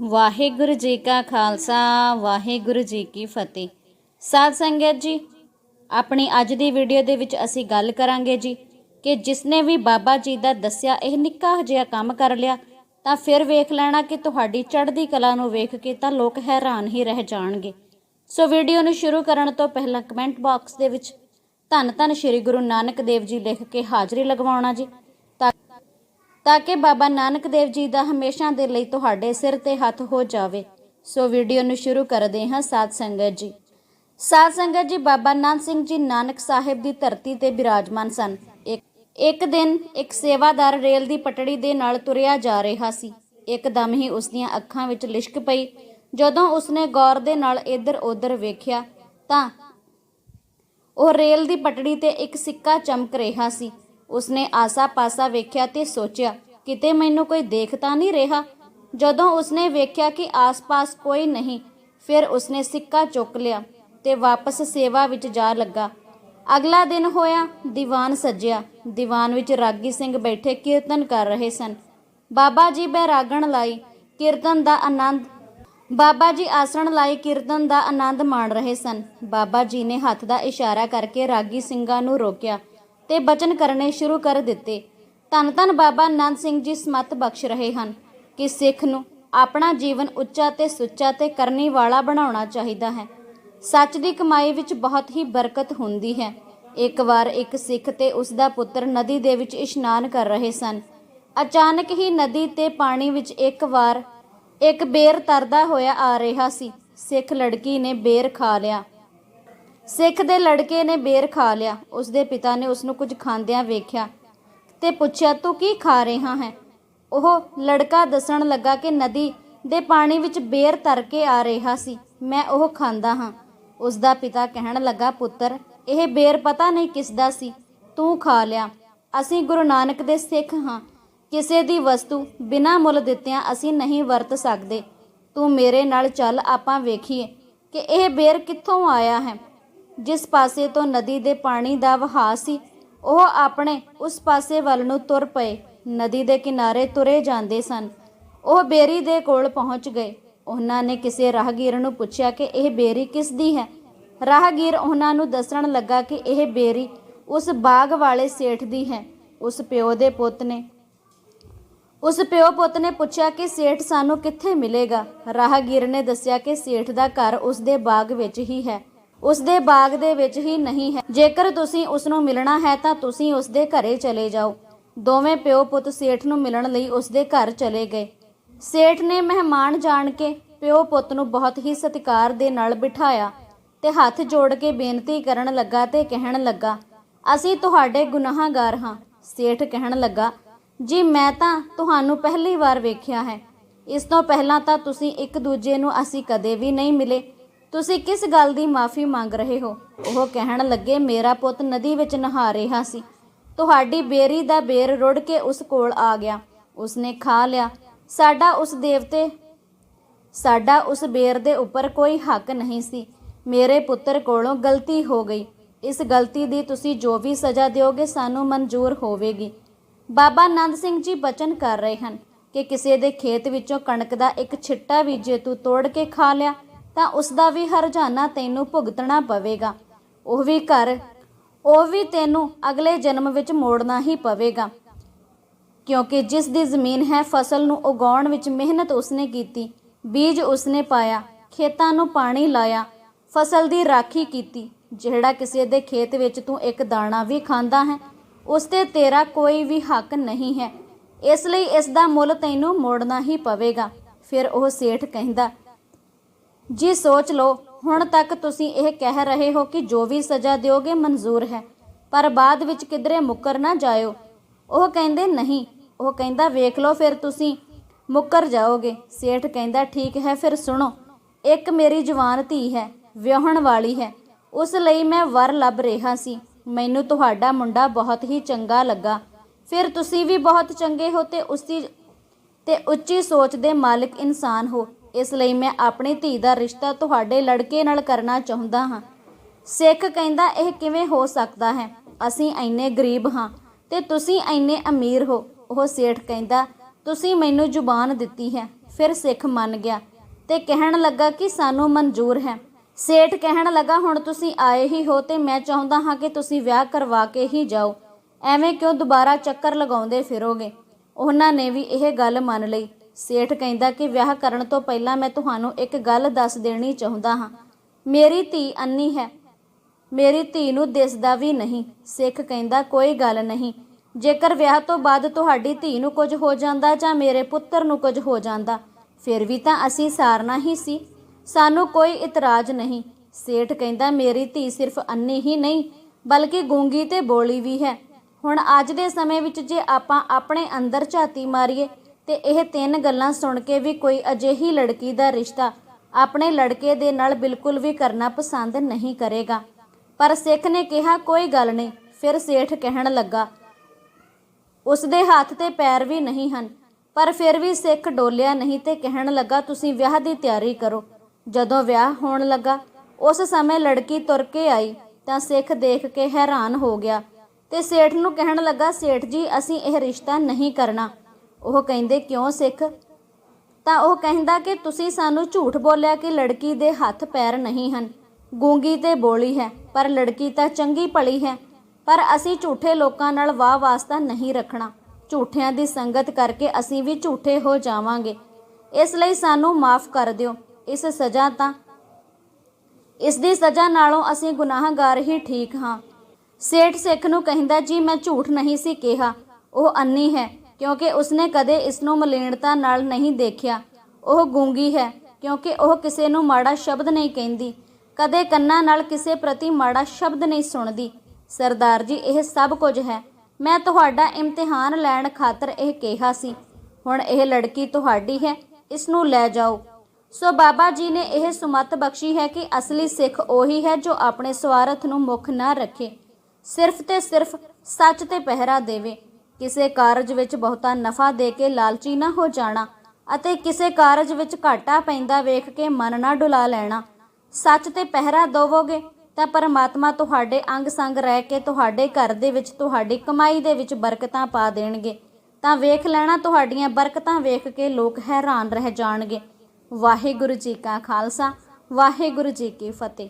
ਵਾਹਿਗੁਰੂ ਜੀ ਕਾ ਖਾਲਸਾ, ਵਾਹਿਗੁਰੂ ਜੀ ਕੀ ਫਤਿਹ। ਸਾਧ ਸੰਗਤ ਜੀ, ਆਪਣੀ ਅੱਜ ਦੀ ਵੀਡੀਓ ਦੇ ਵਿੱਚ ਅਸੀਂ ਗੱਲ ਕਰਾਂਗੇ ਜੀ ਕਿ ਜਿਸਨੇ ਵੀ ਬਾਬਾ ਜੀ ਦਾ ਦੱਸਿਆ ਇਹ ਨਿੱਕਾ ਜਿਹਾ ਕੰਮ ਕਰ ਲਿਆ, ਤਾਂ ਫਿਰ ਵੇਖ ਲੈਣਾ ਕਿ ਤੁਹਾਡੀ ਚੜ੍ਹਦੀ ਕਲਾ ਨੂੰ ਵੇਖ ਕੇ ਤਾਂ ਲੋਕ ਹੈਰਾਨ ਹੀ ਰਹਿ ਜਾਣਗੇ। ਸੋ ਵੀਡੀਓ ਨੂੰ ਸ਼ੁਰੂ ਕਰਨ ਤੋਂ ਪਹਿਲਾਂ ਕਮੈਂਟ ਬਾਕਸ ਦੇ ਵਿੱਚ ਧੰਨ ਧੰਨ ਸ੍ਰੀ ਗੁਰੂ ਨਾਨਕ ਦੇਵ ਜੀ ਲਿਖ ਕੇ ਹਾਜ਼ਰੀ ਲਗਵਾਉਣਾ ਜੀ। ਤਾਂ ਕਿ ਬਾਬਾ ਨਾਨਕ ਦੇਵ ਜੀ ਦਾ ਹਮੇਸ਼ਾ ਦੇ ਲਈ ਤੁਹਾਡੇ ਸਿਰ ਤੇ ਹੱਥ ਹੋ ਜਾਵੇ। ਸੋ ਵੀਡੀਓ ਨੂੰ ਸ਼ੁਰੂ ਕਰਦੇ ਹਾਂ ਸਾਧ ਸੰਗਤ ਜੀ। ਸਾਧ ਸੰਗਤ ਜੀ, ਬਾਬਾ ਨਾਨਕ ਸਿੰਘ ਜੀ ਨਾਨਕ ਸਾਹਿਬ ਦੀ ਧਰਤੀ ਤੇ ਬਿਰਾਜਮਾਨ ਸਨ। ਇੱਕ ਦਿਨ ਇੱਕ ਸੇਵਾਦਾਰ ਰੇਲ ਦੀ ਪਟੜੀ ਦੇ ਨਾਲ ਤੁਰਿਆ ਜਾ ਰਿਹਾ ਸੀ। ਇੱਕਦਮ ਹੀ ਉਸ ਦੀਆਂ ਅੱਖਾਂ ਵਿੱਚ ਲਿਸ਼ਕ ਪਈ। ਜਦੋਂ ਉਸਨੇ ਗੌਰ ਦੇ ਨਾਲ ਇੱਧਰ ਉੱਧਰ ਵੇਖਿਆ ਤਾਂ ਉਹ ਰੇਲ ਦੀ ਪਟੜੀ ਤੇ ਇੱਕ ਸਿੱਕਾ ਚਮਕ ਰਿਹਾ ਸੀ। ਉਸਨੇ ਆਸਾ-ਪਾਸਾ ਵੇਖਿਆ ਤੇ ਸੋਚਿਆ, ਕਿਤੇ ਮੈਨੂੰ ਕੋਈ ਦੇਖ ਤਾਂ ਨਹੀਂ ਰਿਹਾ? ਜਦੋਂ ਉਸਨੇ ਵੇਖਿਆ ਕਿ ਆਸ-ਪਾਸ ਕੋਈ ਨਹੀਂ, ਫਿਰ ਉਸਨੇ ਸਿੱਕਾ ਚੁੱਕ ਲਿਆ ਤੇ ਵਾਪਸ ਸੇਵਾ ਵਿੱਚ ਜਾ ਲੱਗਾ। ਅਗਲਾ ਦਿਨ ਹੋਇਆ, ਦੀਵਾਨ ਸੱਜਿਆ। ਦੀਵਾਨ ਵਿੱਚ ਰਾਗੀ ਸਿੰਘ ਬੈਠੇ ਕੀਰਤਨ ਕਰ ਰਹੇ ਸਨ। ਬਾਬਾ ਜੀ ਬੈਰਾਗਣ ਲਾਈ, ਕੀਰਤਨ ਦਾ ਆਨੰਦ ਬਾਬਾ ਜੀ ਆਸਣ ਲਾਈ, ਕੀਰਤਨ ਦਾ ਆਨੰਦ ਮਾਣ ਰਹੇ ਸਨ। ਬਾਬਾ ਜੀ ਨੇ ਹੱਥ ਦਾ ਇਸ਼ਾਰਾ ਕਰਕੇ ਰਾਗੀ ਸਿੰਘਾਂ ਨੂੰ ਰੋਕਿਆ। ਤੇ ਬਚਨ ਕਰਨੇ ਸ਼ੁਰੂ ਕਰ ਦਿੱਤੇ। ਧੰਨ ਧੰਨ ਬਾਬਾ ਆਨੰਦ ਸਿੰਘ ਜੀ ਸਮਤ ਬਖਸ਼ ਰਹੇ ਹਨ ਕਿ ਸਿੱਖ ਨੂੰ ਆਪਣਾ ਜੀਵਨ ਉੱਚਾ ਤੇ ਸੁੱਚਾ ਤੇ ਕਰਨੀ ਵਾਲਾ ਬਣਾਉਣਾ ਚਾਹੀਦਾ ਹੈ। ਸੱਚ ਦੀ ਕਮਾਈ ਵਿੱਚ ਬਹੁਤ ਹੀ ਬਰਕਤ ਹੁੰਦੀ ਹੈ। ਇੱਕ ਵਾਰ ਇੱਕ ਸਿੱਖ ਤੇ ਉਸ ਦਾ ਪੁੱਤਰ ਨਦੀ ਦੇ ਵਿੱਚ ਇਸ਼ਨਾਨ ਕਰ ਰਹੇ ਸਨ। ਅਚਾਨਕ ਹੀ ਨਦੀ ਤੇ ਪਾਣੀ ਵਿੱਚ ਇੱਕ ਵਾਰ ਇੱਕ ਬੇਰ ਤਰਦਾ ਹੋਇਆ ਆ ਰਿਹਾ ਸੀ। ਸਿੱਖ ਲੜਕੀ ਨੇ ਬੇਰ ਖਾ ਲਿਆ। ਸਿੱਖ ਦੇ ਲੜਕੇ ਨੇ ਬੇਰ ਖਾ ਲਿਆ। ਉਸ ਦੇ ਪਿਤਾ ਨੇ ਉਸ ਨੂੰ ਕੁਝ ਖਾਂਦਿਆਂ ਵੇਖਿਆ ਤੇ ਪੁੱਛਿਆ, ਤੂੰ ਕੀ ਖਾ ਰਿਹਾ ਹੈ? ਉਹ ਲੜਕਾ ਦੱਸਣ ਲੱਗਾ ਕਿ ਨਦੀ ਦੇ ਪਾਣੀ ਵਿੱਚ ਬੇਰ ਤਰ ਕੇ ਆ ਰਿਹਾ ਸੀ। ਮੈਂ ਉਹ ਖਾਂਦਾ ਹਾਂ। ਉਸ ਦਾ ਪਿਤਾ ਕਹਿਣ ਲੱਗਾ, ਪੁੱਤਰ, ਇਹ ਬੇਰ ਪਤਾ ਨਹੀਂ ਕਿਸ ਦਾ ਸੀ। ਤੂੰ ਖਾ ਲਿਆ। ਅਸੀਂ ਗੁਰੂ ਨਾਨਕ ਦੇ ਸਿੱਖ ਹਾਂ। ਕਿਸੇ ਦੀ ਵਸਤੂ ਬਿਨਾਂ ਮੁੱਲ ਦਿੱਤਿਆਂ ਅਸੀਂ ਨਹੀਂ ਵਰਤ ਸਕਦੇ। ਤੂੰ ਮੇਰੇ ਨਾਲ ਚੱਲ, ਆਪਾਂ ਵੇਖੀਏ ਕਿ ਇਹ ਬੇਰ ਕਿੱਥੋਂ ਆਇਆ ਹੈ? ਜਿਸ ਪਾਸੇ ਤੋਂ ਨਦੀ ਦੇ ਪਾਣੀ ਦਾ ਵਹਾਅ ਸੀ, ਉਹ ਆਪਣੇ ਉਸ ਪਾਸੇ ਵੱਲ ਨੂੰ ਤੁਰ ਪਏ। ਨਦੀ ਦੇ ਕਿਨਾਰੇ ਤੁਰੇ ਜਾਂਦੇ ਸਨ। ਉਹ ਬੇਰੀ ਦੇ ਕੋਲ ਪਹੁੰਚ ਗਏ। ਉਹਨਾਂ ਨੇ ਕਿਸੇ ਰਾਹਗੀਰ ਨੂੰ ਪੁੱਛਿਆ ਕਿ ਇਹ ਬੇਰੀ ਕਿਸ ਦੀ ਹੈ? ਰਾਹਗੀਰ ਉਹਨਾਂ ਨੂੰ ਦੱਸਣ ਲੱਗਾ ਕਿ ਇਹ ਬੇਰੀ ਉਸ ਬਾਗ ਵਾਲੇ ਸੇਠ ਦੀ ਹੈ। ਉਸ ਪਿਓ ਦੇ ਪੁੱਤ ਨੇ ਉਸ ਪਿਓ ਪੁੱਤ ਨੇ ਪੁੱਛਿਆ ਕਿ ਸੇਠ ਸਾਨੂੰ ਕਿੱਥੇ ਮਿਲੇਗਾ? ਰਾਹਗੀਰ ਨੇ ਦੱਸਿਆ ਕਿ ਸੇਠ ਦਾ ਘਰ ਉਸ ਦੇ ਬਾਗ ਵਿੱਚ ਹੀ ਹੈ। ਉਸ ਦੇ ਬਾਗ ਦੇ ਵਿੱਚ ਹੀ ਨਹੀਂ ਹੈ। ਜੇਕਰ ਤੁਸੀਂ ਉਸ ਨੂੰ ਮਿਲਣਾ ਹੈ ਤਾਂ ਤੁਸੀਂ ਉਸ ਦੇ ਘਰੇ ਚਲੇ ਜਾਓ। ਦੋਵੇਂ ਪਿਓ ਪੁੱਤ ਸੇਠ ਨੂੰ ਮਿਲਣ ਲਈ ਉਸ ਦੇ ਘਰ ਚਲੇ ਗਏ। ਸੇਠ ਨੇ ਮਹਿਮਾਨ ਜਾਣ ਕੇ ਪਿਓ ਪੁੱਤ ਨੂੰ ਬਹੁਤ ਹੀ ਸਤਿਕਾਰ ਦੇ ਨਾਲ ਬਿਠਾਇਆ ਤੇ ਹੱਥ ਜੋੜ ਕੇ ਬੇਨਤੀ ਕਰਨ ਲੱਗਾ ਤੇ ਕਹਿਣ ਲੱਗਾ, ਅਸੀਂ ਤੁਹਾਡੇ ਗੁਨਾਹਗਾਰ ਹਾਂ। ਸੇਠ ਕਹਿਣ ਲੱਗਾ, ਜੀ, ਮੈਂ ਤਾਂ ਤੁਹਾਨੂੰ ਪਹਿਲੀ ਵਾਰ ਵੇਖਿਆ ਹੈ। ਇਸ ਤੋਂ ਪਹਿਲਾਂ ਤਾਂ ਤੁਸੀਂ ਇੱਕ ਦੂਜੇ ਨੂੰ ਅਸੀਂ ਕਦੇ ਵੀ ਨਹੀਂ ਮਿਲੇ। ਤੁਸੀਂ ਕਿਸ ਗੱਲ ਦੀ ਮਾਫੀ ਮੰਗ ਰਹੇ ਹੋ? ਉਹ ਕਹਿਣ ਲੱਗੇ, ਮੇਰਾ ਪੁੱਤ ਨਦੀ ਵਿੱਚ ਨਹਾ ਰਿਹਾ ਸੀ। ਤੁਹਾਡੀ ਬੇਰੀ ਦਾ ਬੇਰ ਰੁੜ ਕੇ ਉਸ ਕੋਲ ਆ ਗਿਆ। ਉਸਨੇ ਖਾ ਲਿਆ। ਸਾਡਾ ਉਸ ਦੇਵਤੇ, ਸਾਡਾ ਉਸ ਬੇਰ ਦੇ ਉੱਪਰ ਕੋਈ ਹੱਕ ਨਹੀਂ ਸੀ। ਮੇਰੇ ਪੁੱਤਰ ਕੋਲੋਂ ਗਲਤੀ ਹੋ ਗਈ। ਇਸ ਗਲਤੀ ਦੀ ਤੁਸੀਂ ਜੋ ਵੀ ਸਜ਼ਾ ਦਿਓਗੇ, ਸਾਨੂੰ ਮਨਜ਼ੂਰ ਹੋਵੇਗੀ। ਬਾਬਾ ਆਨੰਦ ਸਿੰਘ ਜੀ ਬਚਨ ਕਰ ਰਹੇ ਹਨ ਕਿ ਕਿਸੇ ਦੇ ਖੇਤ ਵਿੱਚੋਂ ਕਣਕ ਦਾ ਇੱਕ ਛਿੱਟਾ ਵੀ ਜੇ ਤੂੰ ਤੋੜ ਕੇ ਖਾ ਲਿਆ। ਤਾਂ ਉਸ ਦਾ ਵੀ ਹਰਜਾਨਾ ਤੈਨੂੰ ਭੁਗਤਣਾ ਪਵੇਗਾ। ਉਹ ਵੀ ਘਰ ਉਹ ਵੀ ਤੈਨੂੰ ਅਗਲੇ ਜਨਮ ਵਿੱਚ ਮੋੜਨਾ ਹੀ ਪਵੇਗਾ। ਕਿਉਂਕਿ ਜਿਸ ਦੀ ਜ਼ਮੀਨ ਹੈ ਫਸਲ ਨੂੰ ਉਗਾਉਣ ਵਿੱਚ ਮਿਹਨਤ ਉਸਨੇ ਕੀਤੀ, ਬੀਜ ਉਸਨੇ ਪਾਇਆ, ਖੇਤਾਂ ਨੂੰ ਪਾਣੀ ਲਾਇਆ, ਫਸਲ ਦੀ ਰਾਖੀ ਕੀਤੀ, ਜਿਹੜਾ ਕਿਸੇ ਦੇ ਖੇਤ ਵਿੱਚ ਤੂੰ ਇੱਕ ਦਾਣਾ ਵੀ ਖਾਂਦਾ ਹੈ, ਉਸ ਤੇ ਤੇਰਾ ਕੋਈ ਵੀ ਹੱਕ ਨਹੀਂ ਹੈ। ਇਸ ਲਈ ਇਸ ਦਾ ਮੁੱਲ ਤੈਨੂੰ ਮੋੜਨਾ ਹੀ ਪਵੇਗਾ। ਫਿਰ ਉਹ ਸੇਠ ਕਹਿੰਦਾ ਜੀ ਸੋਚ ਲਓ, ਹੁਣ ਤੱਕ ਤੁਸੀਂ ਇਹ ਕਹਿ ਰਹੇ ਹੋ ਕਿ ਜੋ ਵੀ ਸਜ਼ਾ ਦਿਓਗੇ ਮਨਜ਼ੂਰ ਹੈ, ਪਰ ਬਾਅਦ ਵਿੱਚ ਕਿਧਰੇ ਮੁੱਕਰ ਨਾ ਜਾਇਓ। ਉਹ ਕਹਿੰਦੇ ਨਹੀਂ, ਉਹ ਕਹਿੰਦਾ ਵੇਖ ਲਓ ਫਿਰ ਤੁਸੀਂ, ਮੁੱਕਰ ਜਾਓਗੇ। ਸੇਠ ਕਹਿੰਦਾ ਠੀਕ ਹੈ, ਫਿਰ ਸੁਣੋ, ਇੱਕ ਮੇਰੀ ਜਵਾਨ ਧੀ ਹੈ, ਵਿਆਹਣ ਵਾਲੀ ਹੈ, ਉਸ ਲਈ ਮੈਂ ਵਰ ਲੱਭ ਰਿਹਾ ਸੀ। ਮੈਨੂੰ ਤੁਹਾਡਾ ਮੁੰਡਾ ਬਹੁਤ ਹੀ ਚੰਗਾ ਲੱਗਾ। ਫਿਰ ਤੁਸੀਂ ਵੀ ਬਹੁਤ ਚੰਗੇ ਹੋ ਤੇ ਉਸਦੀ ਤੇ ਉੱਚੀ ਸੋਚ ਦੇ ਮਾਲਕ ਇਨਸਾਨ ਹੋ। ਇਸ ਲਈ ਮੈਂ ਆਪਣੀ ਧੀ ਦਾ ਰਿਸ਼ਤਾ ਤੁਹਾਡੇ ਲੜਕੇ ਨਾਲ ਕਰਨਾ ਚਾਹੁੰਦਾ ਹਾਂ। ਸਿੱਖ ਕਹਿੰਦਾ, ਇਹ ਕਿਵੇਂ ਹੋ ਸਕਦਾ ਹੈ? ਅਸੀਂ ਇੰਨੇ ਗਰੀਬ ਹਾਂ ਤੇ ਤੁਸੀਂ ਇੰਨੇ ਅਮੀਰ ਹੋ। ਉਹ ਸੇਠ ਕਹਿੰਦਾ, ਤੁਸੀਂ ਮੈਨੂੰ ਜ਼ੁਬਾਨ ਦਿੱਤੀ ਹੈ। ਫਿਰ ਸਿੱਖ ਮੰਨ ਗਿਆ ਤੇ ਕਹਿਣ ਲੱਗਾ ਕਿ ਸਾਨੂੰ ਮਨਜ਼ੂਰ ਹੈ। ਸੇਠ ਕਹਿਣ ਲੱਗਾ, ਹੁਣ ਤੁਸੀਂ ਆਏ ਹੀ ਹੋ ਤੇ ਮੈਂ ਚਾਹੁੰਦਾ ਹਾਂ ਕਿ ਤੁਸੀਂ ਵਿਆਹ ਕਰਵਾ ਕੇ ਹੀ ਜਾਓ। ਐਵੇਂ ਕਿਉਂ ਦੁਬਾਰਾ ਚੱਕਰ ਲਗਾਉਂਦੇ ਫਿਰੋਗੇ? ਉਹਨਾਂ ਨੇ ਵੀ ਇਹ ਗੱਲ ਮੰਨ ਲਈ। ਸੇਠ ਕਹਿੰਦਾ ਕਿ ਵਿਆਹ ਕਰਨ ਤੋਂ ਪਹਿਲਾਂ ਮੈਂ ਤੁਹਾਨੂੰ ਇੱਕ ਗੱਲ ਦੱਸ ਦੇਣੀ ਚਾਹੁੰਦਾ ਹਾਂ। ਮੇਰੀ ਧੀ ਅੰਨੀ ਹੈ। ਮੇਰੀ ਧੀ ਨੂੰ ਦਿਸਦਾ ਵੀ ਨਹੀਂ। ਸਿੱਖ ਕਹਿੰਦਾ, ਕੋਈ ਗੱਲ ਨਹੀਂ। ਜੇਕਰ ਵਿਆਹ ਤੋਂ ਬਾਅਦ ਤੁਹਾਡੀ ਧੀ ਨੂੰ ਕੁਝ ਹੋ ਜਾਂਦਾ ਜਾਂ ਮੇਰੇ ਪੁੱਤਰ ਨੂੰ ਕੁਝ ਹੋ ਜਾਂਦਾ, ਫਿਰ ਵੀ ਤਾਂ ਅਸੀਂ ਸਾਰਨਾ ਹੀ ਸੀ। ਸਾਨੂੰ ਕੋਈ ਇਤਰਾਜ਼ ਨਹੀਂ। ਸੇਠ ਕਹਿੰਦਾ, ਮੇਰੀ ਧੀ ਸਿਰਫ ਅੰਨੀ ਹੀ ਨਹੀਂ, ਬਲਕਿ ਗੂੰਗੀ ਤੇ ਬੋਲੀ ਵੀ ਹੈ। ਹੁਣ ਅੱਜ ਦੇ ਸਮੇਂ ਵਿੱਚ ਜੇ ਆਪਾਂ ਆਪਣੇ ਅੰਦਰ ਝਾਤੀ ਮਾਰੀਏ ਤੇ ਇਹ ਤਿੰਨ ਗੱਲਾਂ ਸੁਣ ਕੇ ਵੀ ਕੋਈ ਅਜਿਹੀ ਲੜਕੀ ਦਾ ਰਿਸ਼ਤਾ ਆਪਣੇ ਲੜਕੇ ਦੇ ਨਾਲ ਬਿਲਕੁਲ ਵੀ ਕਰਨਾ ਪਸੰਦ ਨਹੀਂ ਕਰੇਗਾ। ਪਰ ਸਿੱਖ ਨੇ ਕਿਹਾ, ਕੋਈ ਗੱਲ ਨਹੀਂ। ਫਿਰ ਸੇਠ ਕਹਿਣ ਲੱਗਾ ਉਸ ਦੇ ਹੱਥ ਤੇ ਪੈਰ ਵੀ ਨਹੀਂ ਹਨ, ਪਰ ਫਿਰ ਵੀ ਸਿੱਖ ਡੋਲਿਆ ਨਹੀਂ ਤੇ ਕਹਿਣ ਲੱਗਾ, ਤੁਸੀਂ ਵਿਆਹ ਦੀ ਤਿਆਰੀ ਕਰੋ। ਜਦੋਂ ਵਿਆਹ ਹੋਣ ਲੱਗਾ, ਉਸ ਸਮੇਂ ਲੜਕੀ ਤੁਰ ਕੇ ਆਈ ਤਾਂ ਸਿੱਖ ਦੇਖ ਕੇ ਹੈਰਾਨ ਹੋ ਗਿਆ ਤੇ ਸੇਠ ਨੂੰ ਕਹਿਣ ਲੱਗਾ, ਸੇਠ ਜੀ, ਅਸੀਂ ਇਹ ਰਿਸ਼ਤਾ ਨਹੀਂ ਕਰਨਾ। ਉਹ ਕਹਿੰਦੇ, ਕਿਉਂ ਸਿੱਖ? ਤਾਂ ਉਹ ਕਹਿੰਦਾ ਕਿ ਤੁਸੀਂ ਸਾਨੂੰ ਝੂਠ ਬੋਲਿਆ ਕਿ ਲੜਕੀ ਦੇ ਹੱਥ ਪੈਰ ਨਹੀਂ ਹਨ। ਗੂੰਗੀ ਤੇ ਬੋਲੀ ਹੈ, ਪਰ ਲੜਕੀ ਤਾਂ ਚੰਗੀ ਭਲੀ ਹੈ। ਪਰ ਅਸੀਂ ਝੂਠੇ ਲੋਕਾਂ ਨਾਲ ਵਾਹ ਵਾਸਤਾ ਨਹੀਂ ਰੱਖਣਾ। ਝੂਠਿਆਂ ਦੀ ਸੰਗਤ ਕਰਕੇ ਅਸੀਂ ਵੀ ਝੂਠੇ ਹੋ ਜਾਵਾਂਗੇ। ਇਸ ਲਈ ਸਾਨੂੰ ਮਾਫ ਕਰ ਦਿਓ। ਇਸ ਸਜ਼ਾ ਤਾਂ, ਇਸ ਦੀ ਸਜ਼ਾ ਨਾਲੋਂ ਅਸੀਂ ਗੁਨਾਹਗਾਰ ਹੀ ਠੀਕ ਹਾਂ। ਸੇਠ ਸਿੱਖ ਨੂੰ ਕਹਿੰਦਾ, ਜੀ, ਮੈਂ ਝੂਠ ਨਹੀਂ ਸੀ ਕਿਹਾ। ਉਹ ਅੰਨੀ ਹੈ। ਕਿਉਂਕਿ ਉਸਨੇ ਕਦੇ ਇਸ ਨੂੰ ਮਲੀਨਤਾ ਨਾਲ ਨਹੀਂ ਦੇਖਿਆ। ਉਹ ਗੂੰਗੀ ਹੈ, ਕਿਉਂਕਿ ਉਹ ਕਿਸੇ ਨੂੰ ਮਾੜਾ ਸ਼ਬਦ ਨਹੀਂ ਕਹਿੰਦੀ। ਕਦੇ ਕੰਨਾਂ ਨਾਲ ਕਿਸੇ ਪ੍ਰਤੀ ਮਾੜਾ ਸ਼ਬਦ ਨਹੀਂ ਸੁਣਦੀ। ਸਰਦਾਰ ਜੀ, ਇਹ ਸਭ ਕੁਝ ਹੈ। ਮੈਂ ਤੁਹਾਡਾ ਇਮਤਿਹਾਨ ਲੈਣ ਖਾਤਰ ਇਹ ਕਿਹਾ ਸੀ। ਹੁਣ ਇਹ ਲੜਕੀ ਤੁਹਾਡੀ ਹੈ ਇਸ ਨੂੰ ਲੈ ਜਾਓ। ਸੋ ਬਾਬਾ ਜੀ ਨੇ ਇਹ ਸੁਮਤ ਬਖਸ਼ੀ ਹੈ ਕਿ ਅਸਲੀ ਸਿੱਖ ਉਹੀ ਹੈ ਜੋ ਆਪਣੇ ਸਵਾਰਥ ਨੂੰ ਮੁੱਖ ਨਾ ਰੱਖੇ। ਸਿਰਫ ਤੇ ਸਿਰਫ ਸੱਚ ਤੇ ਪਹਿਰਾ ਦੇਵੇ। ਕਿਸੇ ਕਾਰਜ ਵਿੱਚ ਬਹੁਤਾ ਨਫਾ ਦੇ ਕੇ ਲਾਲਚੀ ਨਾ ਹੋ ਜਾਣਾ ਅਤੇ ਕਿਸੇ ਕਾਰਜ ਵਿੱਚ ਘਾਟਾ ਪੈਂਦਾ ਵੇਖ ਕੇ ਮਨ ਨਾ ਡੁਲਾ ਲੈਣਾ। ਸੱਚ ਤੇ ਪਹਿਰਾ ਦੇਵੋਗੇ ਤਾਂ ਪਰਮਾਤਮਾ ਤੁਹਾਡੇ ਅੰਗ ਸੰਗ ਰਹਿ ਕੇ ਤੁਹਾਡੇ ਘਰ ਦੇ ਵਿੱਚ ਤੁਹਾਡੀ ਕਮਾਈ ਦੇ ਵਿੱਚ ਬਰਕਤਾਂ ਪਾ ਦੇਣਗੇ। ਤਾਂ ਵੇਖ ਲੈਣਾ ਤੁਹਾਡੀਆਂ ਬਰਕਤਾਂ ਵੇਖ ਕੇ ਲੋਕ ਹੈਰਾਨ ਰਹਿ ਜਾਣਗੇ। ਵਾਹਿਗੁਰੂ ਜੀ ਕਾ ਖਾਲਸਾ, ਵਾਹਿਗੁਰੂ ਜੀ ਕੀ ਫਤਿਹ।